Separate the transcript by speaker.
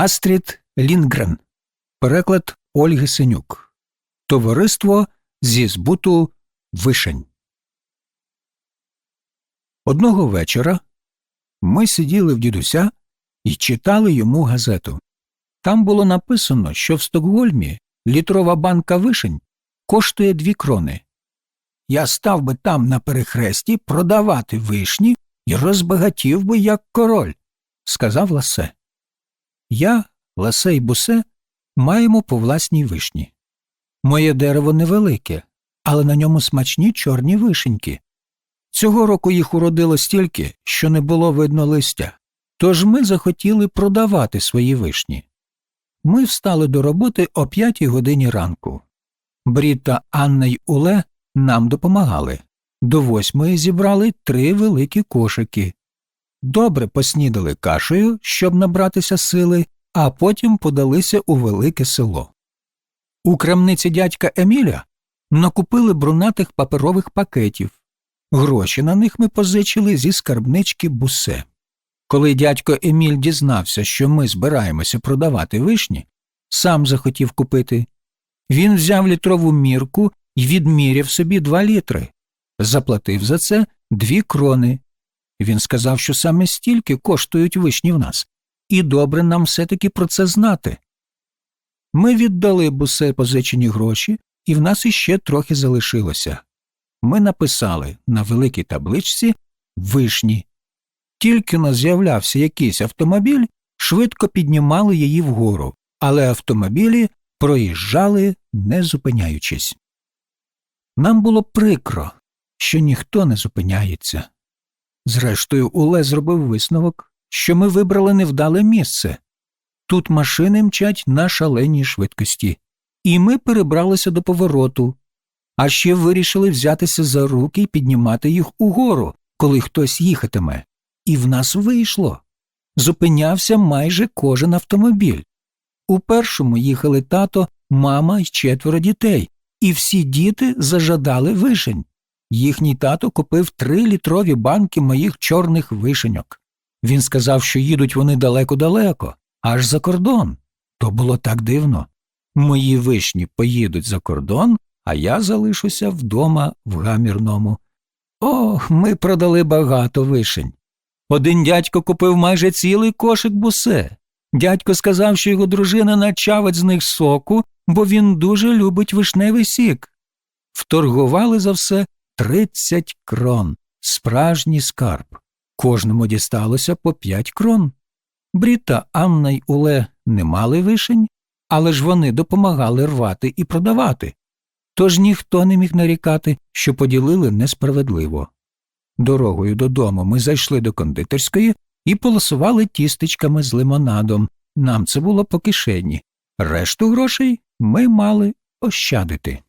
Speaker 1: Астрід Лінгрен. Переклад Ольги Синюк. Товариство зі збуту вишень. Одного вечора ми сиділи в дідуся і читали йому газету. Там було написано, що в Стокгольмі літрова банка вишень коштує дві крони. Я став би там на перехресті продавати вишні і розбагатів би як король, сказав Ласе. Я, Ласе і Бусе, маємо по власній вишні. Моє дерево невелике, але на ньому смачні чорні вишеньки. Цього року їх уродило стільки, що не було видно листя, тож ми захотіли продавати свої вишні. Ми встали до роботи о п'ятій годині ранку. Бріта, Анна й Уле нам допомагали. До восьмої зібрали три великі кошики. Добре поснідали кашею, щоб набратися сили, а потім подалися у велике село. У крамниці дядька Еміля накупили брунатих паперових пакетів. Гроші на них ми позичили зі скарбнички бусе. Коли дядько Еміль дізнався, що ми збираємося продавати вишні, сам захотів купити. Він взяв літрову мірку і відміряв собі два літри, заплатив за це дві крони. Він сказав, що саме стільки коштують вишні в нас, і добре нам все таки про це знати. Ми віддали бусе позичені гроші, і в нас іще трохи залишилося. Ми написали на великій табличці вишні. Тільки но з'являвся якийсь автомобіль, швидко піднімали її вгору, але автомобілі проїжджали, не зупиняючись. Нам було прикро, що ніхто не зупиняється. Зрештою, Уле зробив висновок, що ми вибрали невдале місце. Тут машини мчать на шаленій швидкості, і ми перебралися до повороту, а ще вирішили взятися за руки і піднімати їх угору, коли хтось їхатиме. І в нас вийшло. Зупинявся майже кожен автомобіль. У першому їхали тато, мама й четверо дітей, і всі діти зажадали вишень. Їхній тато купив три літрові банки моїх чорних вишеньок. Він сказав, що їдуть вони далеко-далеко, аж за кордон. То було так дивно. Мої вишні поїдуть за кордон, а я залишуся вдома в гамірному. Ох, ми продали багато вишень. Один дядько купив майже цілий кошик бусе. Дядько сказав, що його дружина начавить з них соку, бо він дуже любить вишневий сік. Вторгували за все тридцять крон, справжній скарб. Кожному дісталося по п'ять крон. Бріта, Анна й Уле не мали вишень, але ж вони допомагали рвати і продавати. Тож ніхто не міг нарікати, що поділили несправедливо. Дорогою додому ми зайшли до кондитерської і полосували тістечками з лимонадом. Нам це було по кишені. Решту грошей ми мали ощадити.